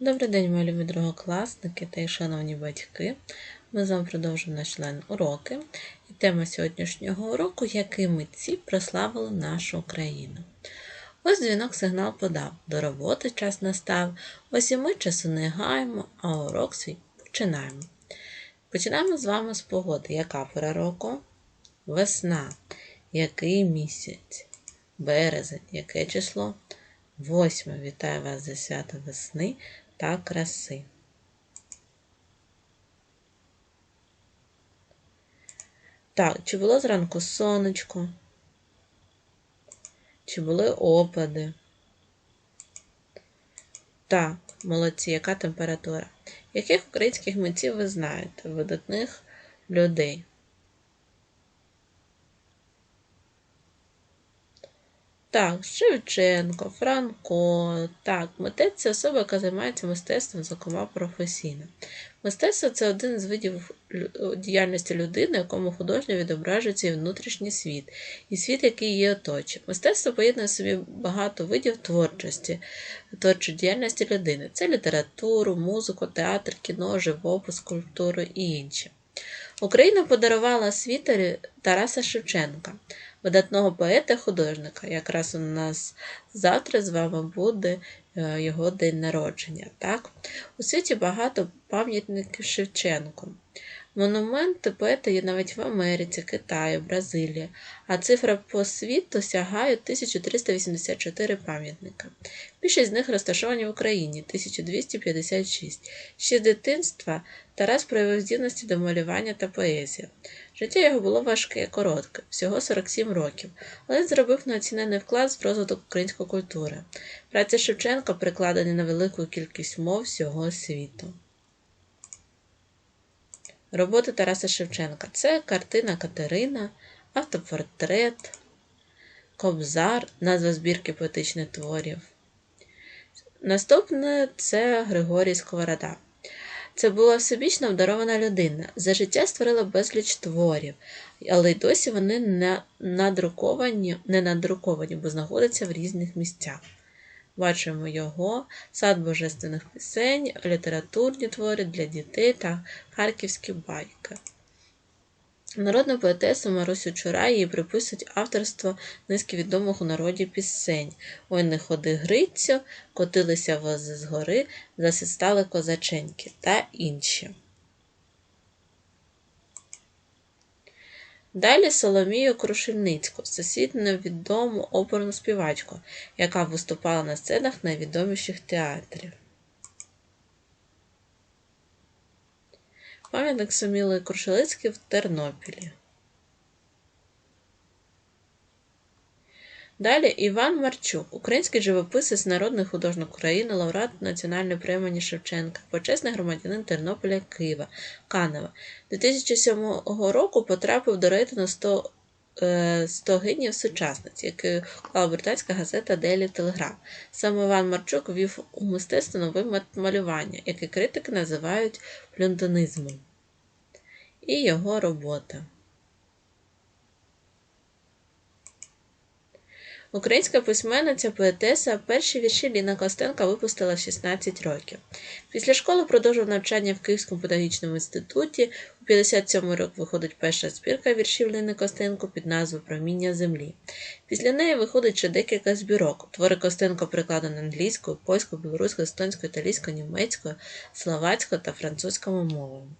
Добрий день, мої любі другокласники та й шановні батьки. Ми з вами продовжуємо наш член уроки. І тема сьогоднішнього уроку які митці прославили нашу Україну. Ось дзвінок сигнал подав. До роботи час настав. Ось і ми часу не гаємо, а урок свій починаємо. Починаємо з вами з погоди. Яка пора року? Весна. Який місяць? Березень. Яке число? Восьме. Вітаю вас зі свята весни та краси. Так, чи було зранку сонечко? Чи були опади? Так, молодці, яка температура? Яких українських митців ви знаєте? Видатних людей? Так, Шевченко, Франко. Так, митець це особа, яка займається мистецтвом, зокрема професійно. Мистецтво це один з видів діяльності людини, якому художньо відображується і внутрішній світ, і світ, який її оточує. Мистецтво поєднує собі багато видів творчості, творчої діяльності людини. Це літературу, музику, театр, кіно, живопис, скульптуру і інше. Україна подарувала світові Тараса Шевченка видатного поета-художника. Якраз у нас завтра з вами буде е, його день народження. Так? У світі багато пам'ятників Шевченку. Монументи поета є навіть в Америці, Китаї, Бразилії, а цифра по світу сягає 1384 пам'ятника. Більшість з них розташовані в Україні 1256. Ще з дитинства Тарас проявив здібності до малювання та поезії. Життя його було важке, і коротке, всього 47 років, але він зробив неоцінений вклад в розвиток української культури. Праці Шевченка прикладені на велику кількість мов всього світу. Роботи Тараса Шевченка це картина Катерина, автопортрет, Кобзар, назва збірки поетичних творів. Наступне це Григорій Сковорода. Це була всебічно обдарована людина. За життя створила безліч творів, але й досі вони не надруковані, не надруковані, бо знаходяться в різних місцях. Бачимо його, сад божественних пісень, літературні твори для дітей та харківські байки. Народну поетесу Марусю Чурай їй приписують авторство низки відомих у народі пісень. Ой не ходи Грицю, котилися вози з гори, засистали козаченьки та інші. Далі Соломію Крушельницьку, всесвітньо відому оперну співачку, яка виступала на сценах найвідоміших театрів. Пам'ятник Сомілої Крушелицький в Тернопілі. Далі Іван Марчук, український живописець, народний художник України, лауреат Національної премії Шевченка, почесний громадянин Тернополя Києва, Канева. 2007 року потрапив до рейтингу 100 100 гиднів сучасниць, який уклала британська газета Daily Telegraph. Саме Іван Марчук ввів у мистецтво метод малювання, який критики називають плюнтонизмом. І його робота. Українська письменниця поетеса перші вірші Ліна Костенка випустила в 16 років. Після школи продовжив навчання в Київському педагогічному інституті. У 57 рік виходить перша збірка віршів Ліни Костенко під назвою Проміння землі. Після неї виходить ще декілька збірок. Твори Костенко прикладені англійською, польською, білоруською, естонською, італійською, німецькою, словацькою та французькою мовами.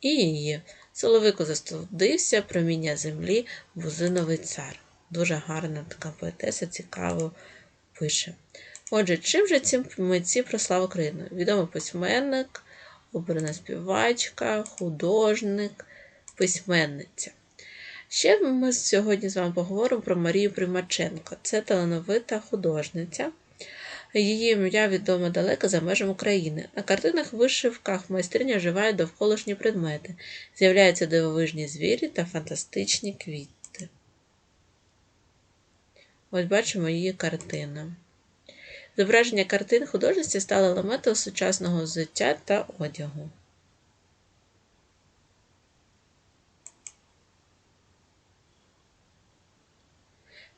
І її Соловико застудився, проміння землі, бузиновий цар. Дуже гарна така поетеса, цікаво пише. Отже, чим же ці митці прослав Україну? Відомий письменник, обрана співачка, художник, письменниця. Ще ми сьогодні з вами поговоримо про Марію Примаченко. Це талановита художниця. Її ім'я відоме далеко за межами України. На картинах вишивках майстриня вживає довколишні предмети, з'являються дивовижні звірі та фантастичні квіти. Ось бачимо її картину. Зображення картин художності стало елементом сучасного взуття та одягу.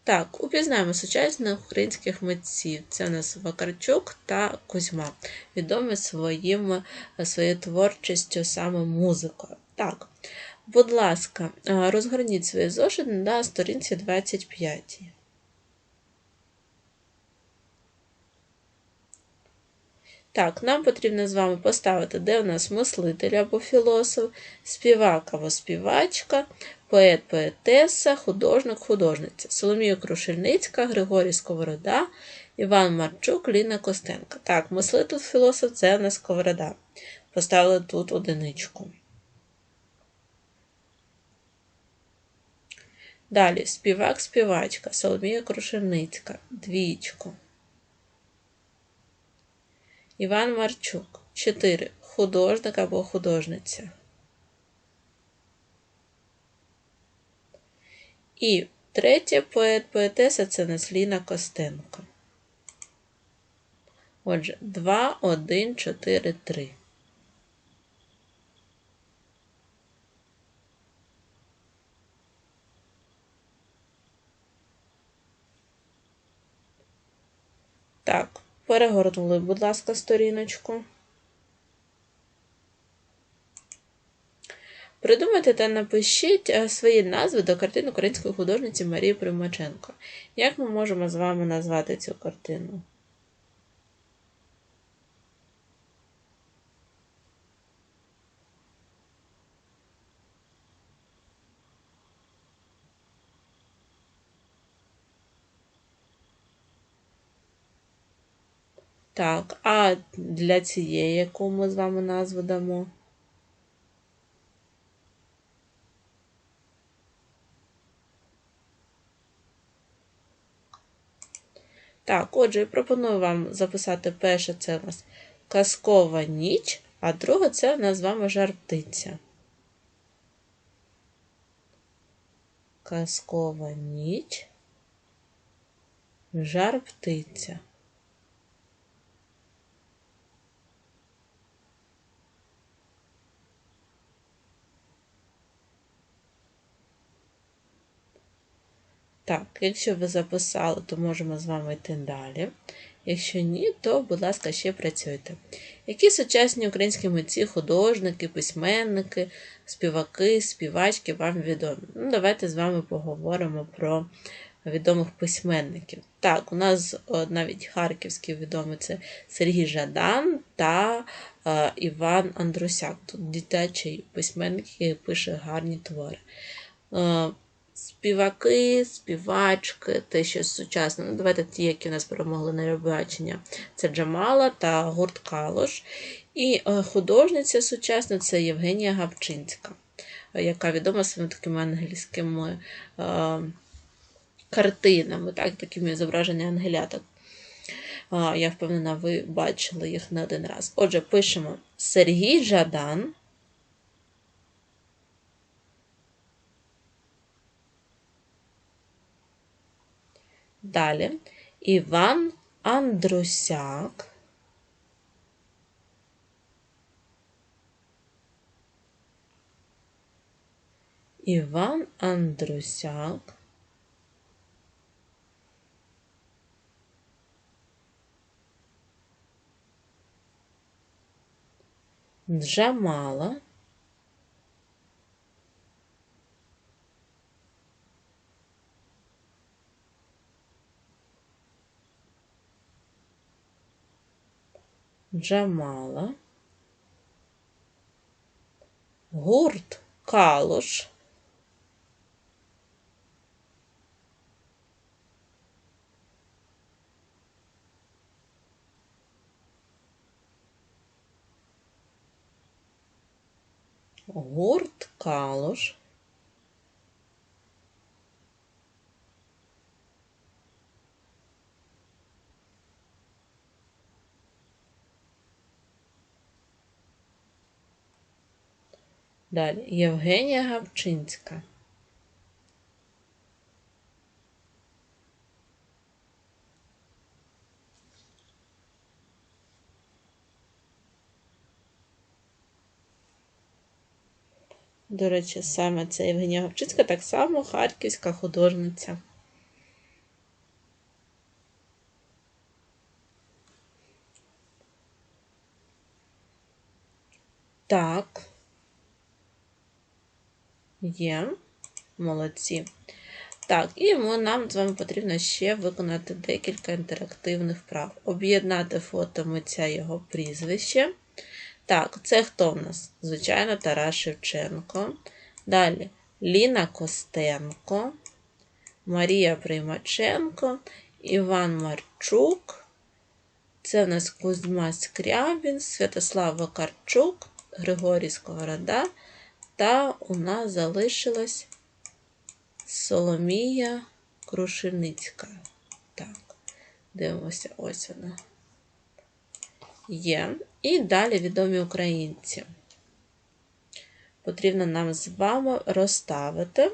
Так, упізнаємо сучасних українських митців. Це у нас Вакарчук та Кузьма, відомі своїм, своєю творчістю саме музикою. Так, будь ласка, розгорніть свої зошити на сторінці 25. Так, нам потрібно з вами поставити, де у нас мислитель або філософ, співак або співачка, поет, поетеса, художник, художниця. Соломія Крушельницька, Григорій Сковорода, Іван Марчук, Ліна Костенко. Так, мислитель філософ це у нас Сковорода. Поставили тут одиничку. Далі співак, співачка, Соломія Крушельницька, двічку. Іван Марчук. 4. Художник або художниця. І третє поет поетеса це Насліна Костенко. Отже, 2, 1, 4, 3. Так. Перегорнули, будь ласка, сторіночку. Придумайте та напишіть е, свої назви до картин української художниці Марії Примаченко. Як ми можемо з вами назвати цю картину? Так, а для цієї, яку ми з вами назву дамо? Так, отже, я пропоную вам записати перше це у нас казкова ніч, а друге це у нас з вами жар птиця. Казкова ніч, жар птиця. Так, якщо ви записали, то можемо з вами йти далі. Якщо ні, то, будь ласка, ще працюйте. Які сучасні українські митці, художники, письменники, співаки, співачки вам відомі? Ну, Давайте з вами поговоримо про відомих письменників. Так, у нас навіть харківський відомий це Сергій Жадан та е, Іван Андрусяк. Тут дитячий письменник, який пише гарні твори. Е, Співаки, співачки, те, що сучасне. Ну, давайте ті, які у нас перемогли на Євробачення. Це Джамала та гурт Калош. І е, художниця сучасна це Євгенія Гавчинська, яка відома своїми такими ангельськими е, картинами, так, такими зображеннями ангеляток. Е, я впевнена, ви бачили їх не один раз. Отже, пишемо Сергій Жадан. Далі Іван Андрусяк. Іван Андрусяк. Джамала. Джамала, гурт Калуш, гурт Калуш. Далі Євгенія Гавчинська. До речі, саме це Євгенія Гавчинська, так само харківська художниця. Так, Є. Молодці. Так, і нам з вами потрібно ще виконати декілька інтерактивних вправ. Об'єднати фото митця його прізвище. Так, це хто в нас? Звичайно, Тарас Шевченко. Далі Ліна Костенко, Марія Приймаченко, Іван Марчук. Це в нас Кузьма Скрябін, Святослав Вакарчук, Григорій Сковорода. Та у нас залишилась Соломія Крушеницька. Так, дивимося, ось вона. Є. І далі відомі українці. Потрібно нам з вами розставити.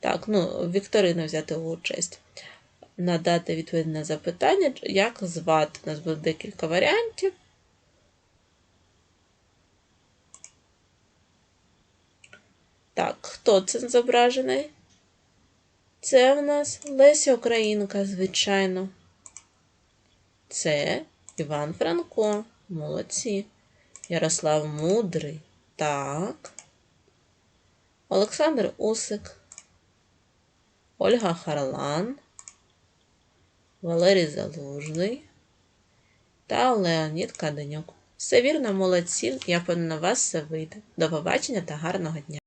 Так, ну, Вікторину взяти участь. Надати відповідь на запитання, як звати. У нас буде декілька варіантів. Так, хто це зображений? Це в нас Леся Українка, звичайно. Це Іван Франко. Молодці. Ярослав Мудрий. Так. Олександр Усик. Ольга Харлан. Валерій Залужний та Леонід Каденюк. Все вірно, молодці. Я впевнена, у вас все вийде. До побачення та гарного дня!